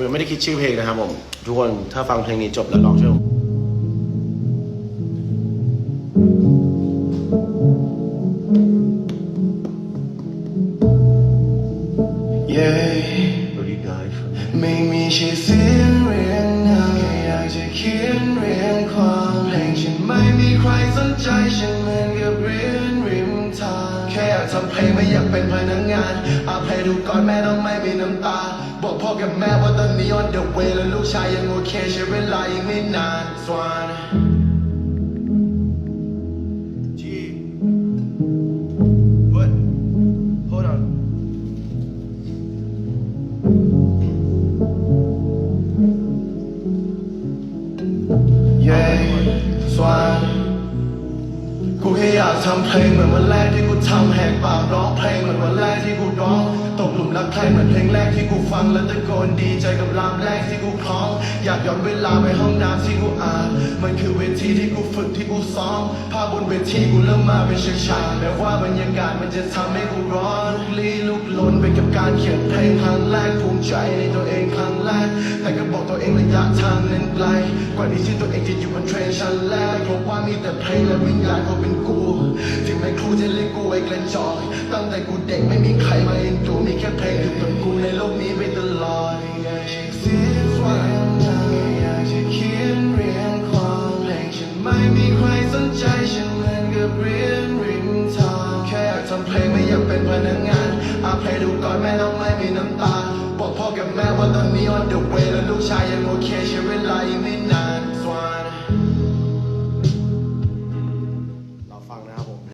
ผมยังไม่ได้คิดชื่อเพลงนะครับผม ทุกคนถ้าฟังเพลงนี้จบแล้วลองช่วยผมเย้ไม่มีชื่อเสียงเรียงนามแค่อยากจะเขียนเรียงความเพลงฉันไม่มีใครสนใจฉันเหมือน ทำเพลงไม่อยากเป็นพนักงานอาเพลงดูก่อนแม่ต้องไม่มีน้ำตา บอกพ่อกับแม่ว่าตอนนี้ on the way แล้วลูกชายยังโอเคใช้เวลาอีกไม่นานสวานจี What Hold on Yeah สวาน กูแค่อยากทำเพลงเหมือนวันแรกที่กูทำแหกปากร้องเพลงเหมือนวันแรกที่กูร้องตกหลุมรักใครเหมือนเพลงแรกที่กูฟังแล้วตะโกนดีใจกับรามแรกที่กูคล้อง อยากย้อนเวลาไปห้องน้ำที่กูอ่านมันคือเวทีที่กูฝึกที่กูซ้อมภาพบนเวทีกูเริ่มมาเป็นฉากๆแม้ว่าบรรยากาศมันจะทำให้กูร้อนลุกลี้ลุกลนไปกับการเขียนเพลงครั้ง ใจในตัวเองครั้งแรกแต่ก็บอกตัวเองระยะทางนั้นไกล กว่าที่ที่ตัวเองจะอยู่บนเทรนชั้นแรกเพราะว่ามีแต่เพลงและวิญญาณเขาเป็นกู ถึงแม้ครูจะเรียกกูไอ้เกระจอกตั้งแต่กูเด็กไม่มีใครมาเอ็นดูมีแค่เพลงอยู่กับกูในโลกนี้ไปตลอดเสียงเสียงดังอยากจะเขียนเรียงความเพลงฉันไม่มีใครสนใจฉันเหมือนกับเรียนริมทางแค่อยากทำเพลงไม่อยากเป็นพนักงานอาเพลงดูก่อนแม่ต้องไม่มีน้ำตา บอกพ่อกับแม่ว่าตอนนี้ on the way แล้วลูกชายยัง